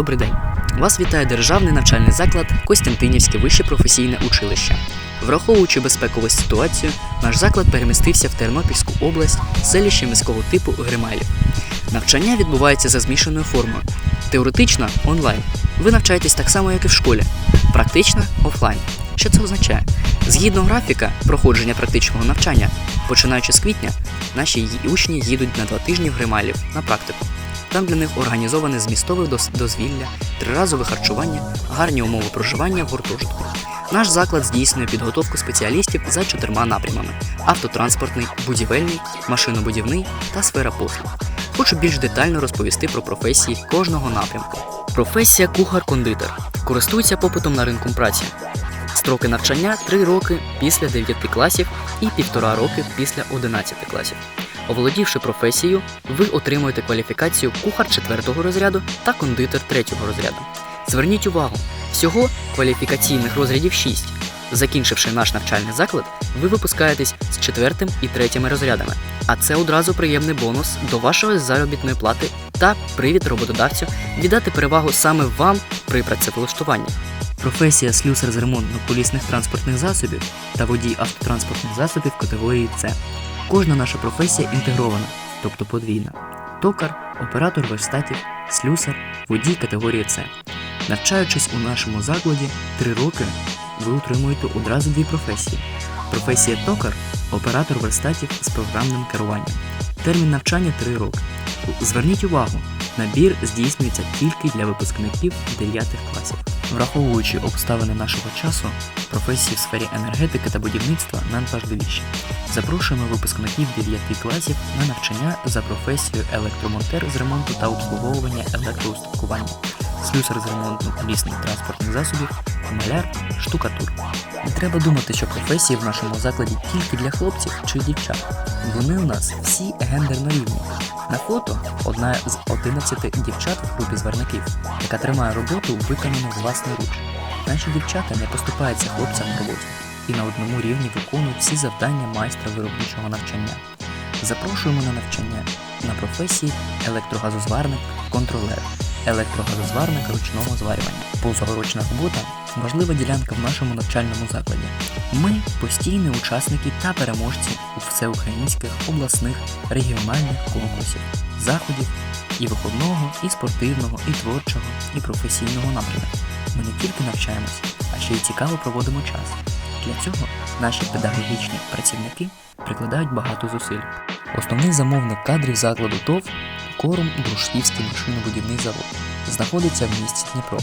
Добрий день! Вас вітає державний навчальний заклад Костянтинівське вище професійне училище. Враховуючи безпекову ситуацію, наш заклад перемістився в Тернопільську область, селище міського типу Гримайлів. Навчання відбувається за змішаною формою. Теоретично онлайн. Ви навчаєтесь так само, як і в школі. Практично офлайн. Що це означає? Згідно графіка проходження практичного навчання, починаючи з квітня, наші учні їдуть на два тижні в Гримайлів на практику. Там для них організоване змістове дозвілля, триразове харчування, гарні умови проживання в гуртожитку. Наш заклад здійснює підготовку спеціалістів за чотирма напрямами: автотранспортний, будівельний, машинобудівний та сфера послуг. Хочу більш детально розповісти про професії кожного напрямку. Професія кухар-кондитер користується попитом на ринку праці. Строки навчання 3 роки після 9 класів і 1,5 роки після 11 класів. Оволодівши професією, ви отримуєте кваліфікацію кухар 4 розряду та кондитер 3 розряду. Зверніть увагу, всього кваліфікаційних розрядів 6. Закінчивши наш навчальний заклад, ви випускаєтесь з 4 і 3 розрядами. А це одразу приємний бонус до вашої заробітної плати та привід роботодавцю віддати перевагу саме вам при працевлаштуванні. Професія слюсар з ремонтно-колісних транспортних засобів та водій автотранспортних засобів категорії С. Кожна наша професія інтегрована, тобто подвійна. Токар, оператор верстатів, слюсар, водій категорії С. Навчаючись у нашому закладі 3 роки, ви отримуєте одразу дві професії. Професія токар оператор верстатів з програмним керуванням. Термін навчання 3 роки. Зверніть увагу, набір здійснюється тільки для випускників 9 класів. Враховуючи обставини нашого часу, професії в сфері енергетики та будівництва надважливіші. Запрошуємо випускників 9 класів на навчання за професією електромонтер з ремонту та обслуговування електроустаткування, слюсар з ремонту колісних транспортних засобів, маляр, штукатур. Не треба думати, що професії в нашому закладі тільки для хлопців чи дівчат. Вони у нас всі гендерно рівні. На фото одна з 11 дівчат в групі зварників, яка тримає роботу, виконану власноруч. Наші дівчата не поступаються хлопцям в роботі і на одному рівні виконують всі завдання майстра виробничого навчання. Запрошуємо на навчання на професії електрогазозварник, контролер, електрогазозварник ручного зварювання. Позаурочна робота важлива ділянка в нашому навчальному закладі. Ми постійні учасники та переможці у всеукраїнських обласних регіональних конкурсів, заходів і виховного, і спортивного, і творчого, і професійного напрямку. Ми не тільки навчаємося, а ще й цікаво проводимо час. Для цього наші педагогічні працівники прикладають багато зусиль. Основний замовник кадрів закладу ТОВ Корум Дружківський машинобудівний завод знаходиться в місті Дніпро.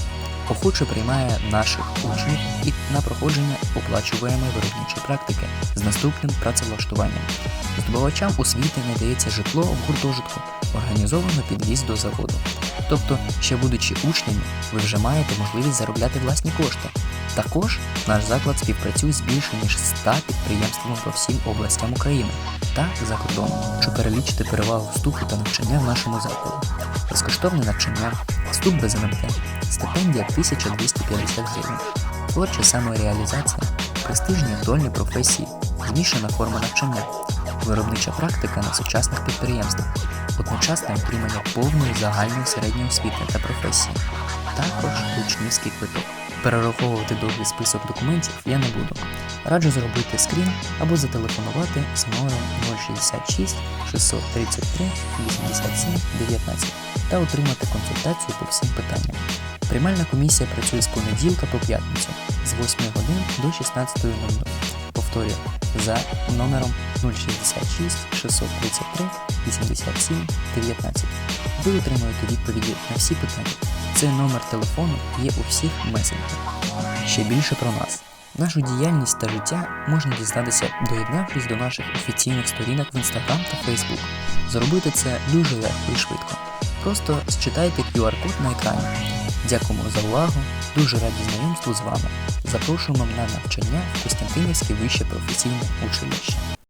Охоче приймає наших учнів і на проходження оплачуваємої виробничої практики з наступним працевлаштуванням. Здобувачам освіти надається житло в гуртожитку, організовано підвіз до заводу. Тобто, ще будучи учнями, ви вже маєте можливість заробляти власні кошти. Також наш заклад співпрацює з більше ніж 100 підприємствами по всім областям України та за кордоном, щоб перелічити перевагу вступу та навчання в нашому закладі. Безкоштовне навчання, вступ без НМТ, стипендія 1250 гривень, творча самореалізація, престижні актуальні професії, змішана форма навчання, виробнича практика на сучасних підприємствах, одночасне отримання повної загальної середньої освіти та професії, також учнівський квиток. Перераховувати довгий список документів я не буду. Раджу зробити скрін або зателефонувати з номером 066 633 87 19 та отримати консультацію по всім питанням. Приймальна комісія працює з понеділка по п'ятницю з 8 годин до 16.00. Повторюю, за номером 066 633 87 19. Ви отримаєте відповіді на всі питання. Цей номер телефону є у всіх месенджерах. Ще більше про нас. Нашу діяльність та життя можна дізнатися, доєднавшись до наших офіційних сторінок в Instagram та Facebook. Зробити це дуже легко і швидко. Просто считайте QR-код на екрані. Дякуємо за увагу, дуже раді знайомству з вами. Запрошуємо на навчання в Костянтинівське вище професійне училище.